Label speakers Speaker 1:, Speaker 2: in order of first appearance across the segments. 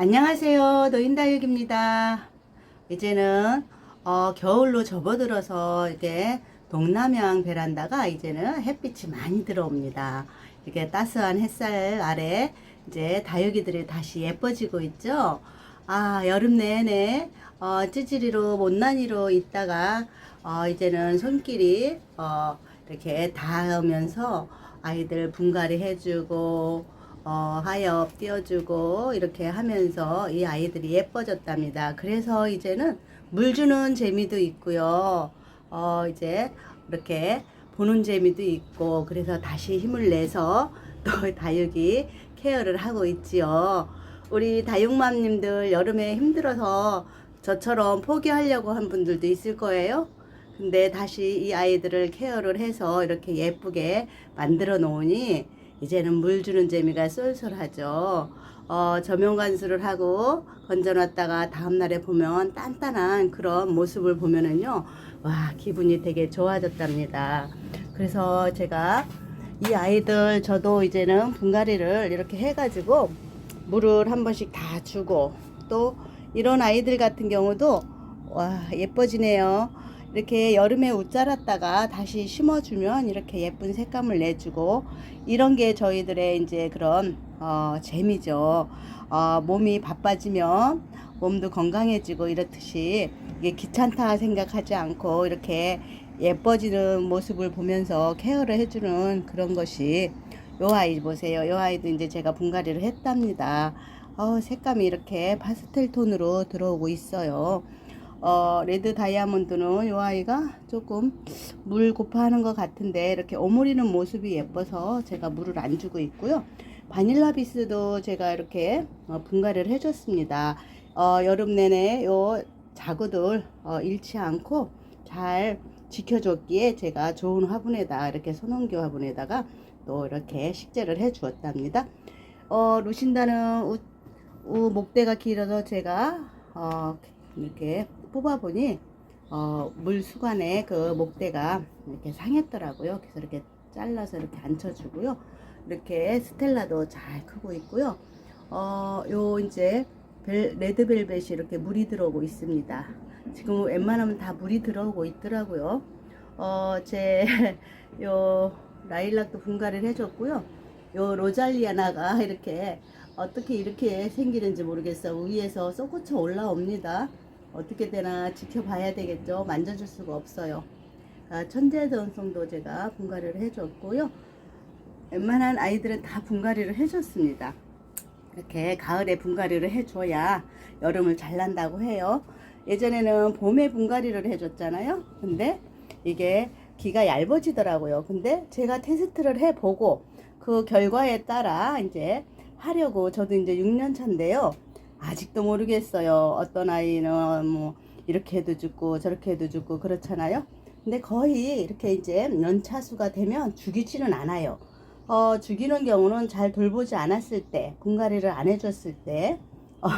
Speaker 1: 안녕하세요. 노인다육입니다. 이제는 어, 겨울로 접어들어서 이게 동남향 베란다가 이제는 햇빛이 많이 들어옵니다. 이렇게 따스한 햇살 아래 이제 다육이들이 다시 예뻐지고 있죠. 아, 여름 내내 어, 찌질이로 못난이로 있다가 어, 이제는 손길이 어, 이렇게 닿으면서 아이들 분갈이 해주고 어, 하엽 띄워주고 이렇게 하면서 이 아이들이 예뻐졌답니다. 그래서 이제는 물 주는 재미도 있고요. 어, 이제 이렇게 보는 재미도 있고 그래서 다시 힘을 내서 또 다육이 케어를 하고 있지요. 우리 다육맘님들 여름에 힘들어서 저처럼 포기하려고 한 분들도 있을 거예요. 근데 다시 이 아이들을 케어를 해서 이렇게 예쁘게 만들어 놓으니 이제는 물 주는 재미가 쏠쏠하죠. 어, 저명 관수를 하고 건져놨다가 다음날에 보면 단단한 그런 모습을 보면은요, 와, 기분이 되게 좋아졌답니다. 그래서 제가 이 아이들 저도 이제는 분갈이를 이렇게 해가지고 물을 한 번씩 다 주고 또 이런 아이들 같은 경우도 와, 예뻐지네요. 이렇게 여름에 옷 자랐다가 다시 심어주면 이렇게 예쁜 색감을 내주고 이런 게 저희들의 이제 그런 어, 재미죠. 어, 몸이 바빠지면 몸도 건강해지고 이렇듯이 이게 귀찮다 생각하지 않고 이렇게 예뻐지는 모습을 보면서 케어를 해주는 그런 것이 요 아이 보세요. 요 아이도 이제 제가 분갈이를 했답니다. 어, 색감이 이렇게 파스텔 톤으로 들어오고 있어요. 어, 레드 다이아몬드는 이 아이가 조금 물 고파하는 것 같은데 이렇게 오므리는 모습이 예뻐서 제가 물을 안 주고 있고요. 바닐라 비스도 제가 이렇게 어, 분갈이를 해줬습니다. 어, 여름 내내 요 자구들 어, 잃지 않고 잘 지켜줬기에 제가 좋은 화분에다 이렇게 손원교 화분에다가 또 이렇게 식재를 해 주었답니다. 어, 루신다는 우, 우 목대가 길어서 제가 어, 이렇게 뽑아보니 어, 물 수관에 그 목대가 이렇게 상했더라고요. 그래서 이렇게 잘라서 이렇게 앉혀주고요. 이렇게 스텔라도 잘 크고 있고요. 어, 요 이제 벨, 레드벨벳이 이렇게 물이 들어오고 있습니다. 지금 웬만하면 다 물이 들어오고 있더라고요. 어, 제, 요, 라일락도 분갈이를 해줬고요. 요 로잘리아나가 이렇게 어떻게 이렇게 생기는지 모르겠어. 위에서 솟구쳐 올라옵니다. 어떻게 되나 지켜봐야 되겠죠. 만져줄 수가 없어요. 아, 천재전송도 제가 분갈이를 해줬고요. 웬만한 아이들은 다 분갈이를 해줬습니다. 이렇게 가을에 분갈이를 해줘야 여름을 잘 난다고 해요. 예전에는 봄에 분갈이를 해줬잖아요. 근데 이게 기가 얇아지더라고요. 근데 제가 테스트를 해보고 그 결과에 따라 이제 하려고 저도 이제 6년 차인데요. 아직도 모르겠어요. 어떤 아이는 뭐 이렇게 해도 죽고 저렇게 해도 죽고 그렇잖아요. 근데 거의 이렇게 이제 연차수가 되면 죽이지는 않아요. 어, 죽이는 경우는 잘 돌보지 않았을 때, 분갈이를 안 해줬을 때, 어,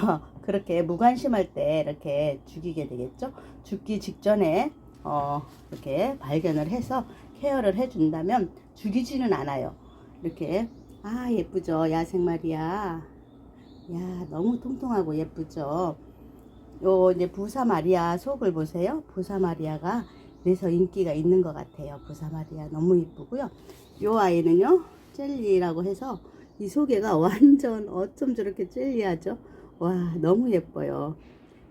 Speaker 1: 그렇게 무관심할 때 이렇게 죽이게 되겠죠. 죽기 직전에 어, 이렇게 발견을 해서 케어를 해준다면 죽이지는 않아요. 이렇게 아 예쁘죠 야생마리아. 야 너무 통통하고 예쁘죠. 요 이제 부사 마리아 속을 보세요. 부사 마리아가 그래서 인기가 있는 것 같아요. 부사 마리아 너무 이쁘고요. 요 아이는요 젤리라고 해서 이 소개가 완전 어쩜 저렇게 젤리하죠? 와 너무 예뻐요.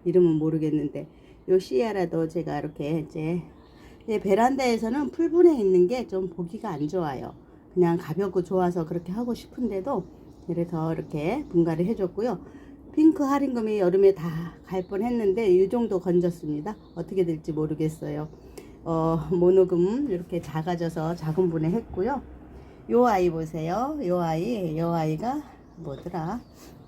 Speaker 1: 이름은 모르겠는데 요 시아라도 제가 이렇게 이제 예, 베란다에서는 풀분해 있는 게 좀 보기가 안 좋아요. 그냥 가볍고 좋아서 그렇게 하고 싶은데도 그래서 이렇게 분갈이 해줬고요. 핑크 할인금이 여름에 다 갈 뻔했는데 이 정도 건졌습니다. 어떻게 될지 모르겠어요. 어, 모노금 이렇게 작아져서 작은 분해 했고요. 요 아이 보세요. 요 아이, 요 아이가 뭐더라?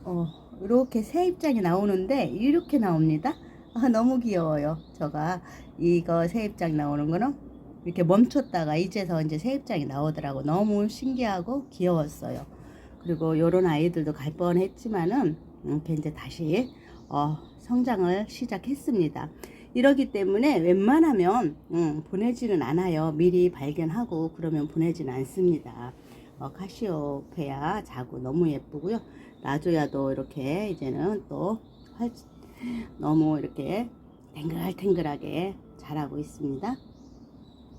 Speaker 1: 어, 이렇게 새 입장이 나오는데 이렇게 나옵니다. 아, 너무 귀여워요. 저가 이거 새 입장 나오는 거는 이렇게 멈췄다가 이제서 이제 새 입장이 나오더라고. 너무 신기하고 귀여웠어요. 그리고 요런 아이들도 갈 뻔했지만은 이렇게 이제 다시 어, 성장을 시작했습니다. 이러기 때문에 웬만하면 음, 보내지는 않아요. 미리 발견하고 그러면 보내지는 않습니다. 어, 카시오페아 자구 너무 예쁘고요. 놔줘야도 이렇게 이제는 또 활, 너무 이렇게 탱글탱글하게 자라고 있습니다.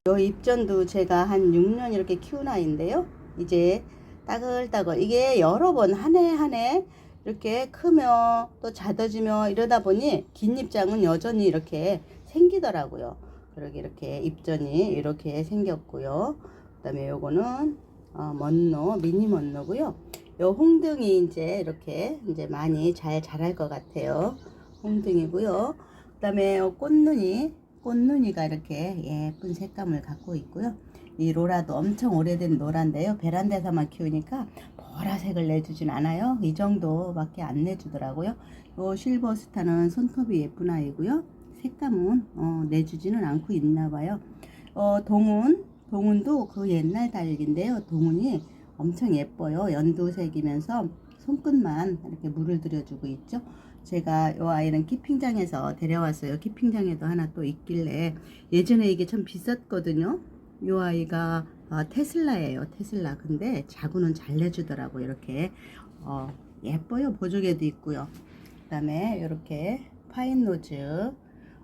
Speaker 1: 요 잎전도 제가 한 6년 이렇게 키운 아이인데요. 이제 따글따글 이게 여러 번 한 해 한 해 이렇게 크며 또 자더지며 이러다 보니 긴 잎장은 여전히 이렇게 생기더라고요. 그러게 이렇게 잎전이 이렇게 생겼고요. 그다음에 요거는 어, 먼노 미니 먼노고요. 요 홍등이 이제 이렇게 이제 많이 잘 자랄 것 같아요. 홍등이고요. 그다음에 요 꽃눈이 꽃눈이가 이렇게 예쁜 색감을 갖고 있고요. 이 로라도 엄청 오래된 로라인데요. 베란다에서만 키우니까 보라색을 내주진 않아요. 이 정도밖에 안 내주더라고요. 요 실버스타는 손톱이 예쁜 아이고요. 색감은 어, 내주지는 않고 있나 봐요. 어, 동운 동운도 그 옛날 달기인데요. 동운이 엄청 예뻐요. 연두색이면서 손끝만 이렇게 물을 들여주고 있죠. 제가 이 아이는 키핑장에서 데려왔어요. 키핑장에도 하나 또 있길래 예전에 이게 참 비쌌거든요. 이 아이가 어, 테슬라예요. 테슬라. 근데 자구는 잘 내주더라고 이렇게 어, 예뻐요. 보조개도 있고요. 그 다음에 이렇게 파인 노즈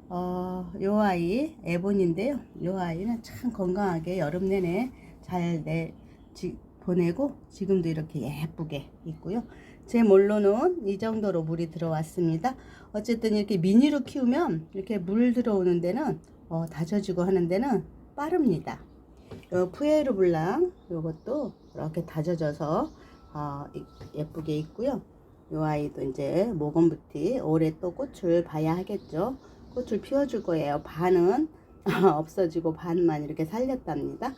Speaker 1: 어, 요 아이 에본인데요. 요 아이는 참 건강하게 여름 내내 잘 내, 지, 보내고 지금도 이렇게 예쁘게 있고요. 제 몰로는 이 정도로 물이 들어왔습니다. 어쨌든 이렇게 미니로 키우면 이렇게 물 들어오는 데는 어, 다져주고 하는 데는 빠릅니다. 요 푸에르 블랑 요것도 이렇게 다져져서 어, 이- 예쁘게 있고요. 요 아이도 이제 모건부티 올해 또 꽃을 봐야 하겠죠. 꽃을 피워줄 거예요. 반은 없어지고 반만 이렇게 살렸답니다.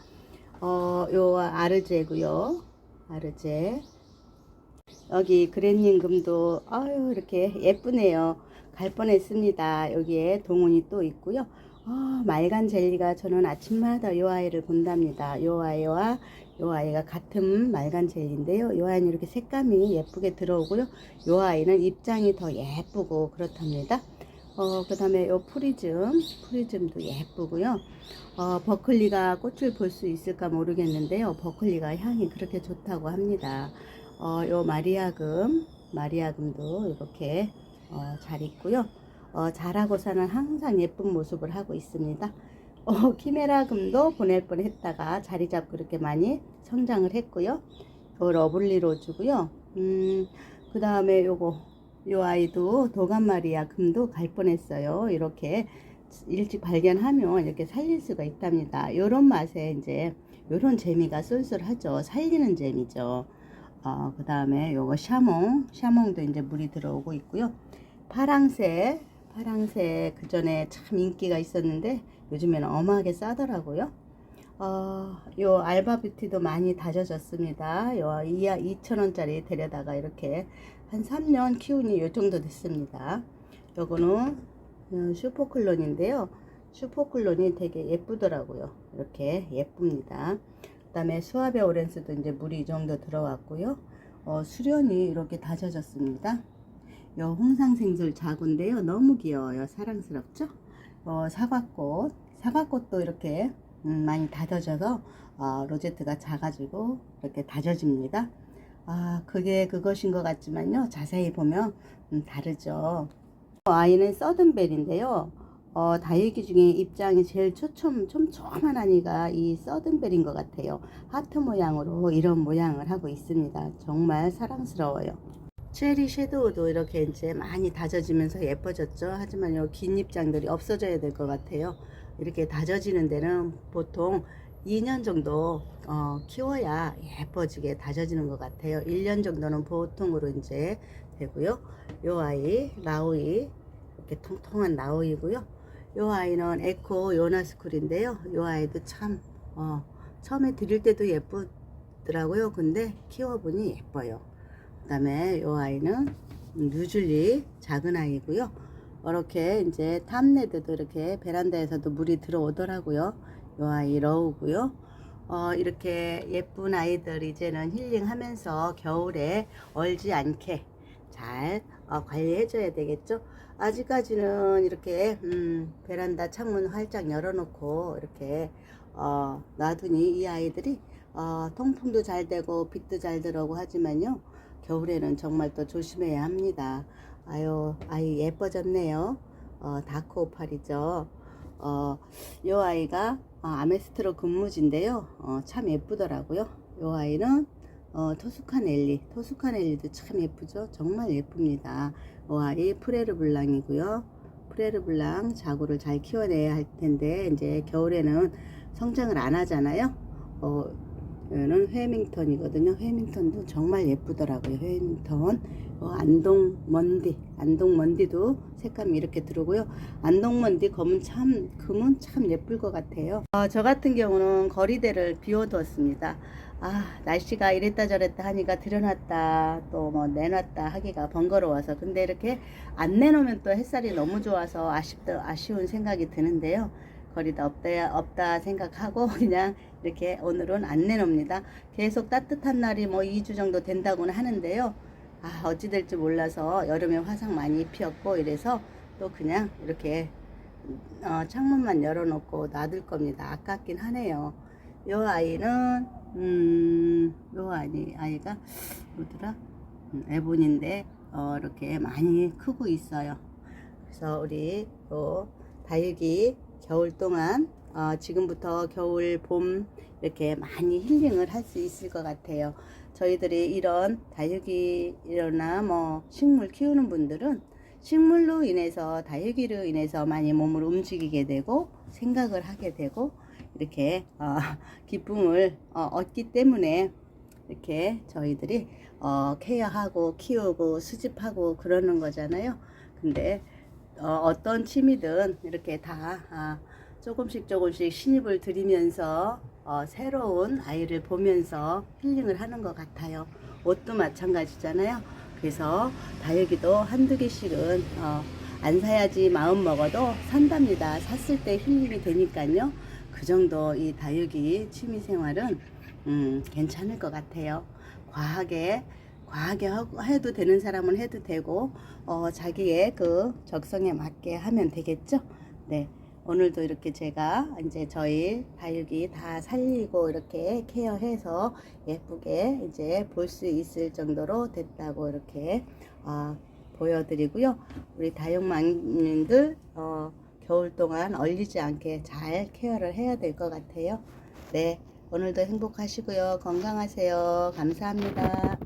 Speaker 1: 어, 요 아르제고요. 아르제. 여기 그랜닝금도 아유 이렇게 예쁘네요. 갈 뻔했습니다. 여기에 동훈이 또 있고요. 아, 말간 젤리가 저는 아침마다 요 아이를 본답니다. 요 아이와 요 아이가 같은 말간 젤리인데요. 요 아이는 이렇게 색감이 예쁘게 들어오고요. 요 아이는 입장이 더 예쁘고 그렇답니다. 어, 그 다음에 요 프리즘, 프리즘도 예쁘고요. 어, 버클리가 꽃을 볼 수 있을까 모르겠는데요. 버클리가 향이 그렇게 좋다고 합니다. 어, 요 마리아금, 마리아금도 이렇게 어, 잘 있고요. 어, 잘하고서는 항상 예쁜 모습을 하고 있습니다. 어, 키메라금도 보낼 뻔 했다가 자리 잡고 이렇게 많이 성장을 했고요. 요 러블리 로즈고요. 음, 그 다음에 요거 요 아이도 도감마리아 금도 갈 뻔했어요. 이렇게 일찍 발견하면 이렇게 살릴 수가 있답니다. 요런 맛에 이제 요런 재미가 쏠쏠하죠. 살리는 재미죠. 어, 그 다음에 요거 샤몽, 샤몽도 이제 물이 들어오고 있고요. 파랑새, 파랑새 그 전에 참 인기가 있었는데 요즘에는 어마하게 싸더라고요. 어, 요 알바뷰티도 많이 다져졌습니다. 요 2,000원짜리 데려다가 이렇게 한 3년 키우니 요 정도 됐습니다. 요거는 어, 슈퍼클론인데요. 슈퍼클론이 되게 예쁘더라고요. 이렇게 예쁩니다. 그 다음에 수아베 오렌스도 이제 물이 이 정도 들어왔고요. 어, 수련이 이렇게 다져졌습니다. 요 홍상생술 자구인데요. 너무 귀여워요. 사랑스럽죠? 어, 사과꽃. 사과꽃도 이렇게 음, 많이 다져져서 어, 로제트가 작아지고 이렇게 다져집니다. 아, 그게 그것인 것 같지만요. 자세히 보면 음, 다르죠. 아이는 서든벨인데요. 어, 다육이 중에 입장이 제일 초점, 촘촘한 아이가 이 서든벨인 것 같아요. 하트 모양으로 이런 모양을 하고 있습니다. 정말 사랑스러워요. 체리 섀도우도 이렇게 이제 많이 다져지면서 예뻐졌죠. 하지만 요긴 입장들이 없어져야 될 것 같아요. 이렇게 다져지는 데는 보통 2년 정도 어, 키워야 예뻐지게 다져지는 것 같아요. 1년 정도는 보통으로 이제 되고요. 요 아이 라우이 이렇게 통통한 라우이고요. 요 아이는 에코 요나스쿨인데요. 요 아이도 참 어, 처음에 드릴 때도 예쁘더라고요. 근데 키워보니 예뻐요. 그 다음에 요 아이는 뉴즐리 작은 아이고요. 이렇게 이제 탐레드도 이렇게 베란다에서도 물이 들어오더라고요. 요 아이 러우고요. 어, 이렇게 예쁜 아이들 이제는 힐링하면서 겨울에 얼지 않게 잘 어, 관리해줘야 되겠죠. 아직까지는 이렇게 음, 베란다 창문 활짝 열어놓고 이렇게 어, 놔두니 이 아이들이 어, 통풍도 잘 되고 빛도 잘 들어오고 하지만요. 겨울에는 정말 또 조심해야 합니다. 아유, 아이 예뻐졌네요. 어, 다크 오팔이죠. 어, 요 아이가 어, 아메스트로 근무지인데요. 어, 참 예쁘더라고요. 요 아이는 어. 토스칸 엘리도 참 예쁘죠. 정말 예쁩니다. 요 아이 프레르 블랑이고요. 프레르 블랑 자구를 잘 키워내야 할 텐데 이제 겨울에는 성장을 안 하잖아요. 어, 얘는 회밍턴이거든요. 회밍턴도 정말 예쁘더라고요. 회밍턴. 어, 안동 먼디. 안동 먼디도 색감이 이렇게 들어오고요. 안동 먼디 검은 참, 금은 참 예쁠 것 같아요. 어, 저 같은 경우는 거리대를 비워두었습니다. 아, 날씨가 이랬다 저랬다 하니까 들여놨다 또 뭐 내놨다 하기가 번거로워서 근데 이렇게 안 내놓으면 또 햇살이 너무 좋아서 아쉽다 아쉬운 생각이 드는데요. 거리다 없다 없다 생각하고 그냥 이렇게 오늘은 안 내놓습니다. 계속 따뜻한 날이 뭐 2주 정도 된다고는 하는데요. 아, 어찌 될지 몰라서 여름에 화상 많이 피었고 이래서 또 그냥 이렇게 어, 창문만 열어놓고 놔둘 겁니다. 아깝긴 하네요. 요 아이는 음, 요 아이 아이가 뭐더라? 음, 에본인데 어, 이렇게 많이 크고 있어요. 그래서 우리 또 다육이 겨울 동안 어, 지금부터 겨울 봄 이렇게 많이 힐링을 할 수 있을 것 같아요. 저희들이 이런 다육이나 뭐 식물 키우는 분들은 식물로 인해서 다육이로 인해서 많이 몸을 움직이게 되고 생각을 하게 되고 이렇게 어, 기쁨을 어, 얻기 때문에 이렇게 저희들이 어, 케어하고 키우고 수집하고 그러는 거잖아요. 근데 어, 떤 취미든 이렇게 다 아, 조금씩 조금씩 신입을 들이면서 어, 새로운 아이를 보면서 힐링을 하는 것 같아요. 옷도 마찬가지잖아요. 그래서 다육이도 한두 개씩은 어, 안 사야지 마음 먹어도 산답니다. 샀을 때 힐링이 되니까요. 그 정도 이 다육이 취미 생활은 음, 괜찮을 것 같아요. 과하게 과하게 해도 되는 사람은 해도 되고 어, 자기의 그 적성에 맞게 하면 되겠죠. 네. 오늘도 이렇게 제가 이제 저희 다육이 다 살리고 이렇게 케어해서 예쁘게 이제 볼 수 있을 정도로 됐다고 이렇게 어, 보여드리고요. 우리 다육맘님들 어, 겨울 동안 얼리지 않게 잘 케어를 해야 될 것 같아요. 네. 오늘도 행복하시고요. 건강하세요. 감사합니다.